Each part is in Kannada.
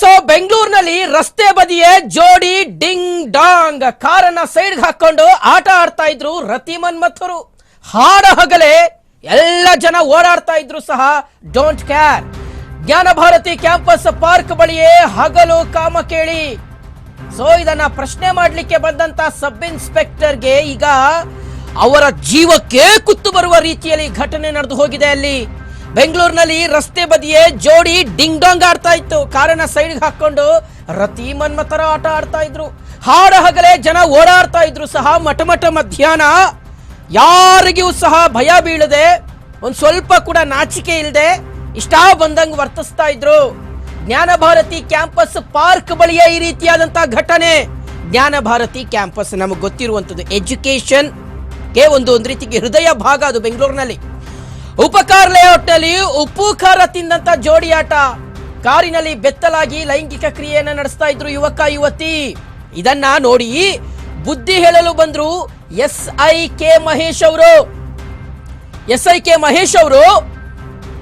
ಸೊ ಬೆಂಗಳೂರಿನಲ್ಲಿ ರಸ್ತೆ ಬದಿಯೇ ಜೋಡಿ ಡಿಂಗ್ ಡಾಂಗ್ ಕಾರನ್ನ ಸೈಡ್ಗೆ ಹಾಕೊಂಡು ಆಟ ಆಡ್ತಾ ಇದ್ರು ರತಿಮನ್ ಮನ್ಮಥರು. ಹಾಡ ಹಗಲೇ ಎಲ್ಲ ಜನ ಓಡಾಡ್ತಾ ಇದ್ರು ಸಹ. ಡೋಂಟ್ ಕೇರ್ ಜ್ಞಾನ ಭಾರತಿ ಕ್ಯಾಂಪಸ್ ಪಾರ್ಕ್ ಬಳಿಯೇ ಹಗಲು ಕಾಮ ಕೇಳಿ ಸೊ ಇದನ್ನ ಪ್ರಶ್ನೆ ಮಾಡ್ಲಿಕ್ಕೆ ಬಂದಂತ ಸಬ್ ಇನ್ಸ್ಪೆಕ್ಟರ್ಗೆ ಈಗ ಅವರ ಜೀವಕ್ಕೆ ಕುತ್ತು ಬರುವ ರೀತಿಯಲ್ಲಿ ಘಟನೆ ನಡೆದು ಹೋಗಿದೆ ಅಲ್ಲಿ. ಬೆಂಗಳೂರಿನಲ್ಲಿ ರಸ್ತೆ ಬದಿಯೇ ಜೋಡಿ ಡಿಂಗ್ ಡಾಂಗ್ ಆಡ್ತಾ ಇತ್ತು. ಕಾರನ್ನ ಸೈಡ್ಗೆ ಹಾಕೊಂಡು ರತಿ ಮನ್ಮಥರ ಆಟ ಆಡ್ತಾ ಇದ್ರು. ಹಾಡ ಹಗಲೇ ಜನ ಓಡಾಡ್ತಾ ಇದ್ರು ಸಹ. ಮಠ ಮಠ ಮಧ್ಯಾಹ್ನ ಯಾರಿಗೂ ಸಹ ಭಯ ಬೀಳದೆ, ಒಂದು ಸ್ವಲ್ಪ ಕೂಡ ನಾಚಿಕೆ ಇಲ್ಲದೆ ಇಷ್ಟ ಬಂದಂಗೆ ವರ್ತಿಸ್ತಾ ಇದ್ರು. ಜ್ಞಾನ ಭಾರತಿ ಕ್ಯಾಂಪಸ್ ಪಾರ್ಕ್ ಬಳಿಯ ಈ ರೀತಿಯಾದಂತಹ ಘಟನೆ. ಜ್ಞಾನ ಭಾರತಿ ಕ್ಯಾಂಪಸ್ ನಮಗೆ ಗೊತ್ತಿರುವಂಥದ್ದು ಎಜುಕೇಶನ್ಗೆ ಒಂದು ಒಂದು ರೀತಿಗೆ ಹೃದಯ ಭಾಗ ಅದು ಬೆಂಗಳೂರಿನಲ್ಲಿ. ಉಪಕಾರ್ ಲೇಔಟ್ನಲ್ಲಿ ಉಪ್ಪು, ಖಾರ ತಿಂದಂತ ಜೋಡಿಯಾಟ. ಕಾರಿನಲ್ಲಿ ಬೆತ್ತಲಾಗಿ ಲೈಂಗಿಕ ಕ್ರಿಯೆಯನ್ನು ನಡೆಸ್ತಾ ಇದ್ರು ಯುವಕ, ಯುವತಿ. ಇದನ್ನ ನೋಡಿ ಬುದ್ಧಿ ಹೇಳಲು ಬಂದ್ರು ಎಸ್ ಐ ಕೆ ಮಹೇಶ್ ಅವರು. ಎಸ್ ಐ ಕೆ ಮಹೇಶ್ ಅವರು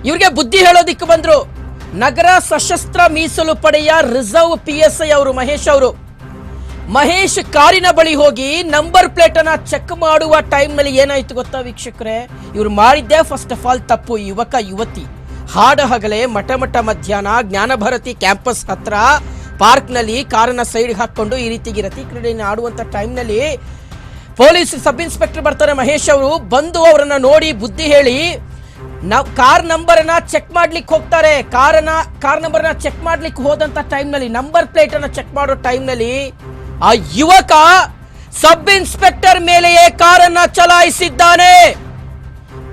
ಇವ್ರಿಗೆ ಬುದ್ಧಿ ಹೇಳೋದಿಕ್ಕೆ ಬಂದ್ರು. ನಗರ ಸಶಸ್ತ್ರ ಮೀಸಲು ಪಡೆಯ ರಿಸರ್ವ್ ಪಿ ಎಸ್ ಐ ಅವರು ಮಹೇಶ್ ಅವರು. ಮಹೇಶ್ ಕಾರಿನ ಬಳಿ ಹೋಗಿ ನಂಬರ್ ಪ್ಲೇಟ್ ಅನ್ನ ಚೆಕ್ ಮಾಡುವ ಟೈಮ್ನಲ್ಲಿ ಏನಾಯ್ತು ಗೊತ್ತಾ ವೀಕ್ಷಕರೇ? ಇವ್ರು ಮಾಡಿದ್ದೆ ಫಸ್ಟ್ ಆಫ್ ಆಲ್ ತಪ್ಪು, ಯುವಕ, ಯುವತಿ. ಹಾಡ ಹಗಲೇ ಮಠ ಮಠ ಮಧ್ಯಾಹ್ನ ಜ್ಞಾನಭಾರತಿ ಕ್ಯಾಂಪಸ್ ಹತ್ರ ಪಾರ್ಕ್ನಲ್ಲಿ ಕಾರನ್ನ ಸೈಡ್ ಹಾಕೊಂಡು ಈ ರೀತಿಗೆ ರತಿ ಕ್ರೀಡೆಯನ್ನು ಆಡುವಂತ ಟೈಮ್ನಲ್ಲಿ ಪೊಲೀಸ್ ಸಬ್ ಇನ್ಸ್ಪೆಕ್ಟರ್ ಬರ್ತಾರೆ ಮಹೇಶ್ ಅವರು. ಬಂದು ಅವರನ್ನ ನೋಡಿ ಬುದ್ಧಿ ಹೇಳಿ ನಾವು ಕಾರ್ ನಂಬರ್ ಅನ್ನ ಚೆಕ್ ಮಾಡ್ಲಿಕ್ಕೆ ಹೋಗ್ತಾರೆ. ಕಾರನ್ನ ಕಾರ್ ನಂಬರ್ ಚೆಕ್ ಮಾಡ್ಲಿಕ್ಕೆ ಹೋದಂತ ಟೈಮ್ನಲ್ಲಿ ನಂಬರ್ ಪ್ಲೇಟ್ ಅನ್ನ ಚೆಕ್ ಮಾಡೋ ಟೈಮ್ನಲ್ಲಿ ಆ ಯುವಕ ಸಬ್ ಇನ್ಸ್ಪೆಕ್ಟರ್ ಮೇಲೆಯೇ ಕಾರನ್ನ ಚಲಾಯಿಸಿದ್ದಾನೆ.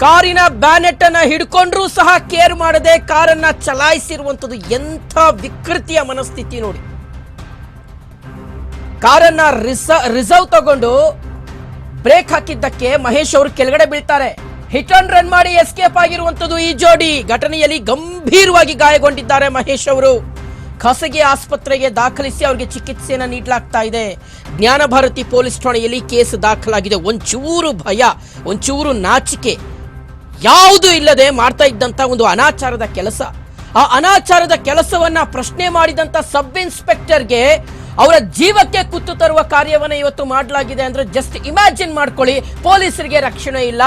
ಕಾರಿನ ಬ್ಯಾನೆಟ್ ಅನ್ನ ಹಿಡ್ಕೊಂಡ್ರೂ ಸಹ ಕೇರ್ ಮಾಡದೆ ಕಾರನ್ನ ಚಲಾಯಿಸಿರುವಂತದ್ದು ಎಂಥ ವಿಕೃತಿಯ ಮನಸ್ಥಿತಿ ನೋಡಿ. ಕಾರನ್ನ ರಿಸರ್ವ್ ತಗೊಂಡು ಬ್ರೇಕ್ ಹಾಕಿದ್ದಕ್ಕೆ ಮಹೇಶ್ ಅವರು ಕೆಳಗಡೆ ಬೀಳ್ತಾರೆ. ಹಿಟ್ ಅಂಡ್ ರನ್ ಮಾಡಿ ಎಸ್ಕೇಪ್ ಆಗಿರುವಂತದ್ದು ಈ ಜೋಡಿ. ಘಟನೆಯಲ್ಲಿ ಗಂಭೀರವಾಗಿ ಗಾಯಗೊಂಡಿದ್ದಾರೆ ಮಹೇಶ್ ಅವರು. ಖಾಸಗಿ ಆಸ್ಪತ್ರೆಗೆ ದಾಖಲಿಸಿ ಅವರಿಗೆ ಚಿಕಿತ್ಸೆಯನ್ನು ನೀಡಲಾಗ್ತಾ ಇದೆ. ಜ್ಞಾನಭಾರತಿ ಪೊಲೀಸ್ ಠಾಣೆಯಲ್ಲಿ ಕೇಸ್ ದಾಖಲಾಗಿದೆ. ಒಂಚೂರು ಭಯ, ಒಂಚೂರು ನಾಚಿಕೆ ಯಾವುದು ಇಲ್ಲದೆ ಮಾಡ್ತಾ ಇದ್ದಂತ ಒಂದು ಅನಾಚಾರದ ಕೆಲಸ. ಆ ಅನಾಚಾರದ ಕೆಲಸವನ್ನ ಪ್ರಶ್ನೆ ಮಾಡಿದಂತ ಸಬ್ ಇನ್ಸ್ಪೆಕ್ಟರ್ಗೆ ಅವರ ಜೀವಕ್ಕೆ ಕುತ್ತು ತರುವ ಕಾರ್ಯವನ್ನು ಇವತ್ತು ಮಾಡಲಾಗಿದೆ ಅಂದ್ರೆ ಜಸ್ಟ್ ಇಮ್ಯಾಜಿನ್ ಮಾಡ್ಕೊಳ್ಳಿ. ಪೊಲೀಸರಿಗೆ ರಕ್ಷಣೆ ಇಲ್ಲ.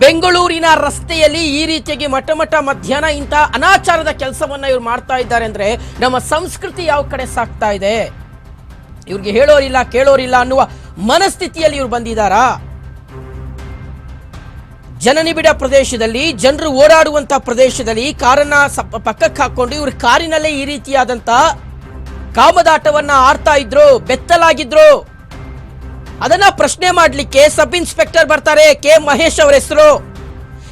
ಬೆಂಗಳೂರಿನ ರಸ್ತೆಯಲ್ಲಿ ಈ ರೀತಿಯಾಗಿ ಮಠ ಮಠ ಮಧ್ಯಾಹ್ನ ಇಂತಹ ಅನಾಚಾರದ ಕೆಲಸವನ್ನ ಇವ್ರು ಮಾಡ್ತಾ ಇದ್ದಾರೆ ಅಂದ್ರೆ ನಮ್ಮ ಸಂಸ್ಕೃತಿ ಯಾವ ಕಡೆ ಸಾಕ್ತಾ ಇದೆ? ಇವ್ರಿಗೆ ಹೇಳೋರಿಲ್ಲ, ಕೇಳೋರಿಲ್ಲ ಅನ್ನುವ ಮನಸ್ಥಿತಿಯಲ್ಲಿ ಇವ್ರು ಬಂದಿದ್ದಾರಾ? ಜನನಿಬಿಡ ಪ್ರದೇಶದಲ್ಲಿ, ಜನರು ಓಡಾಡುವಂತ ಪ್ರದೇಶದಲ್ಲಿ ಕಾರನ್ನ ಪಕ್ಕಕ್ಕೆ ಹಾಕೊಂಡು ಇವ್ರ ಕಾರಿನಲ್ಲೇ ಈ ರೀತಿಯಾದಂತ ಕಾಮದಾಟವನ್ನ ಆಡ್ತಾ ಇದ್ರು, ಬೆತ್ತಲಾಗಿದ್ರು. ಅದನ್ನ ಪ್ರಶ್ನೆ ಮಾಡಲಿಕ್ಕೆ ಸಬ್ ಇನ್ಸ್ಪೆಕ್ಟರ್ ಬರ್ತಾರೆ ಕೆ ಮಹೇಶ್ ಅವರ ಹೆಸರು.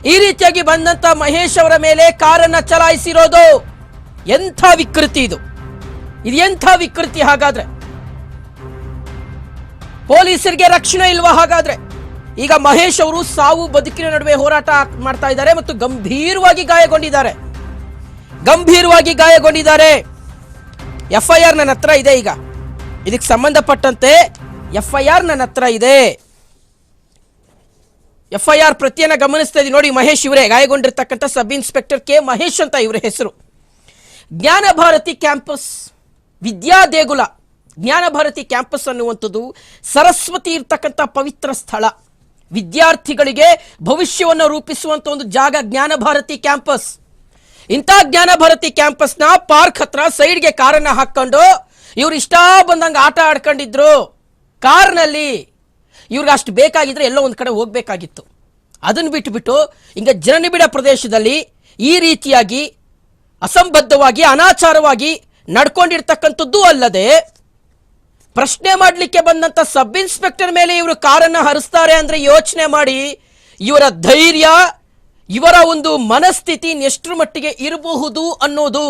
ಈ ರೀತಿಯಾಗಿ ಬಂದಂತ ಮಹೇಶ್ ಅವರ ಮೇಲೆ ಕಾರನ್ನ ಚಲಾಯಿಸಿರೋದು ಎಂಥ ವಿಕೃತಿ ಇದು. ಇದು ಎಂಥ ವಿಕೃತಿ ಹಾಗಾದ್ರೆ? ಪೊಲೀಸರಿಗೆ ರಕ್ಷಣೆ ಇಲ್ವಾ ಹಾಗಾದ್ರೆ? ಈಗ ಮಹೇಶ್ ಅವರು ಸಾವು ಬದುಕಿನ ನಡುವೆ ಹೋರಾಟ ಮಾಡ್ತಾ ಇದ್ದಾರೆ ಮತ್ತು ಗಂಭೀರವಾಗಿ ಗಾಯಗೊಂಡಿದ್ದಾರೆ. ಗಂಭೀರವಾಗಿ ಗಾಯಗೊಂಡಿದ್ದಾರೆ. ಎಫ್ ಐ ಆರ್ ನನ್ನ ಹತ್ರ ಇದೆ ಈಗ. ಇದಕ್ಕೆ ಸಂಬಂಧಪಟ್ಟಂತೆ ಎಫ್ ಐ ಆರ್ ನನ್ನ ಹತ್ರ ಇದೆ. ಎಫ್ ಐ ಆರ್ ಪ್ರತಿಯನ್ನ ಗಮನಿಸ್ತಾ ಇದ್ದೀನಿ ನೋಡಿ ಮಹೇಶ್ ಇವರೇ, ಗಾಯಗೊಂಡಿರ್ತಕ್ಕಂಥ ಸಬ್ ಇನ್ಸ್ಪೆಕ್ಟರ್ ಕೆ ಮಹೇಶ್ ಅಂತ ಇವರ ಹೆಸರು. ಜ್ಞಾನ ಭಾರತಿ ಕ್ಯಾಂಪಸ್, ವಿದ್ಯಾ ದೇಗುಲ, ಜ್ಞಾನ ಭಾರತಿ ಕ್ಯಾಂಪಸ್ ಅನ್ನುವಂಥದ್ದು ಸರಸ್ವತಿ ಇರ್ತಕ್ಕಂಥ ಪವಿತ್ರ ಸ್ಥಳ. ವಿದ್ಯಾರ್ಥಿಗಳಿಗೆ ಭವಿಷ್ಯವನ್ನು ರೂಪಿಸುವಂಥ ಒಂದು ಜಾಗ ಜ್ಞಾನ ಭಾರತಿ ಕ್ಯಾಂಪಸ್. ಇಂಥ ಜ್ಞಾನ ಭಾರತಿ ಕ್ಯಾಂಪಸ್ನ ಪಾರ್ಕ್ ಹತ್ರ ಸೈಡ್ಗೆ ಕಾರನ್ನು ಹಾಕ್ಕೊಂಡು ಇವರು ಇಷ್ಟ ಬಂದಂಗೆ ಆಟ ಆಡ್ಕೊಂಡಿದ್ರು. ಕಾರ್ನಲ್ಲಿ ಇವ್ರಿಗೆ ಅಷ್ಟು ಬೇಕಾಗಿದ್ರೆ ಎಲ್ಲೋ ಒಂದು ಕಡೆ ಹೋಗಬೇಕಾಗಿತ್ತು. ಅದನ್ನು ಬಿಟ್ಟುಬಿಟ್ಟು ಹಿಂಗೆ ಜನನಿಬಿಡ ಪ್ರದೇಶದಲ್ಲಿ ಈ ರೀತಿಯಾಗಿ ಅಸಂಬದ್ಧವಾಗಿ, ಅನಾಚಾರವಾಗಿ ನಡ್ಕೊಂಡಿರ್ತಕ್ಕಂಥದ್ದು ಅಲ್ಲದೆ ಪ್ರಶ್ನೆ ಮಾಡಲಿಕ್ಕೆ ಬಂದಂಥ ಸಬ್ ಇನ್ಸ್ಪೆಕ್ಟರ್ ಮೇಲೆ ಇವರು ಕಾರನ್ನು ಹರಿಸ್ತಾರೆ ಅಂದರೆ ಯೋಚನೆ ಮಾಡಿ ಇವರ ಧೈರ್ಯ, ಇವರ ಒಂದು ಮನಸ್ಥಿತಿ ಎಷ್ಟರ ಮಟ್ಟಿಗೆ ಇರಬಹುದು ಅನ್ನೋದು